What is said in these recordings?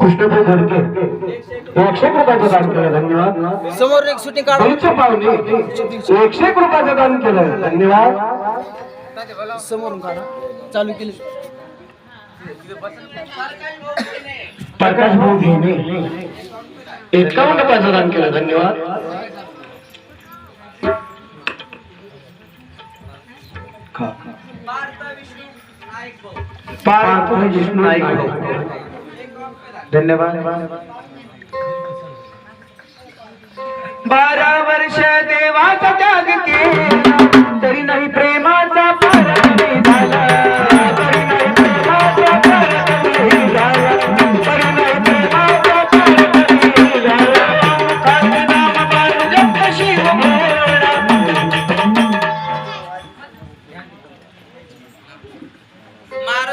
कृष्णभाई घडके एकशे एक रुपयाचं दान केलं धन्यवाद समोर एक शूटिंग काढ बरीच पाहुणे एकशे एक रुपयाचं दान केलं धन्यवाद. समोरून काढा. चालू केली. प्रकाश भाऊ घेणे. एकावन्न रुपयाचं दान केलं धन्यवाद. पार्थ नाईक भाऊ. धन्यवाद. बारा वर्ष देवाचा त्याग केला तरी नाही प्रेमाचा पराभव झाला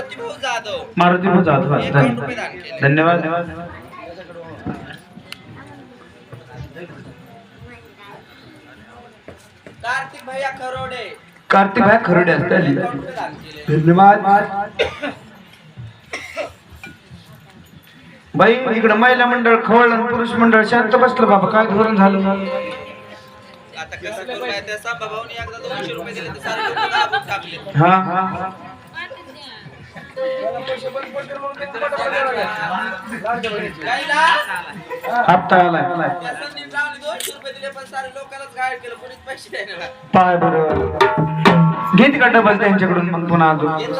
मारुती भाऊ जाधव. मारुती भाऊ जाधव केले. धन्यवाद कार्तिक भैया खरोडे. कार्तिक भाई खरोडे केले. धन्यवाद. बाई इकडं महिला मंडळ खवळ आणि पुरुष मंडळ शांत बसलं बाबा. काय धोरण झालं? आता कसं करू काय त्या सांबा भाऊनी एकदा दोनशे रुपये दिले तर सारे लोकं दाबून टाकले. हा. हा. हप्ता आलाय. पण पाय बरोबर घेत का डबल त्यांच्याकडून मग पुन्हा अजून.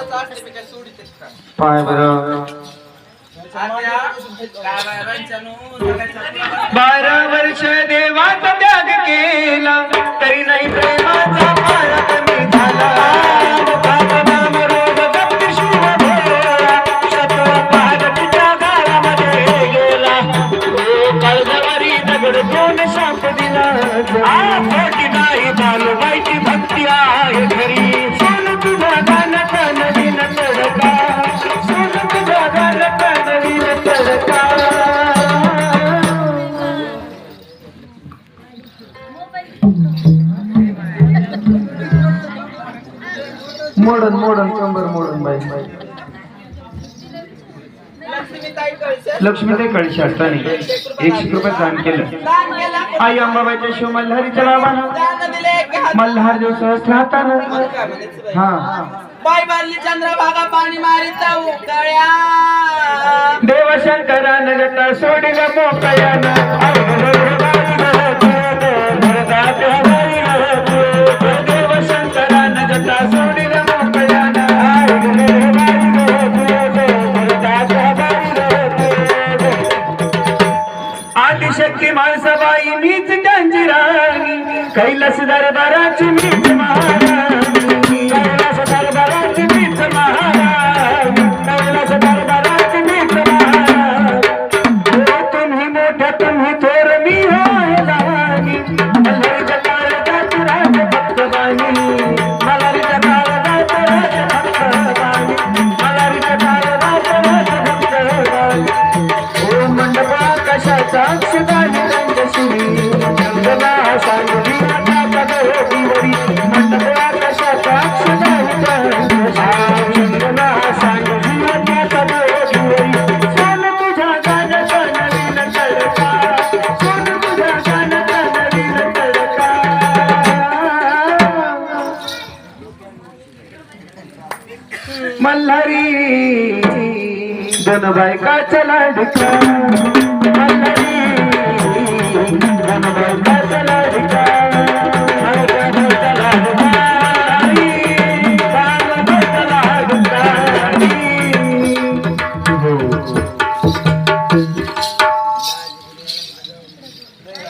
पाय बरोबर बारा वर्ष देवाचा त्याग केला तरी नाही प्रेमाचा खोटी नाही बाल वाईट भक्ती आहे घरी. सोन तुझ्या गाण्यात नवीन तडका. सोन तुझ्या गाण्यात नवीन तडका. मोडन मोडन कंबर मोडन बाई लक्ष्मीताई लक्ष्मीताई कळशी असताना एकशे रुपये दान केलं. आई अंबाबाईच्या शिव मल्हारीच्या नावानं. मल्हार देव म्हणायचं बाई? हा. बाय बारली चंद्रभागा पाणी मारित उकळ्या देवशंकरानं जटा सोडलं मोकळ्यानं. राणी कैलास दरबाराची मीच मल्हारी दोन बायकाच्या लाडका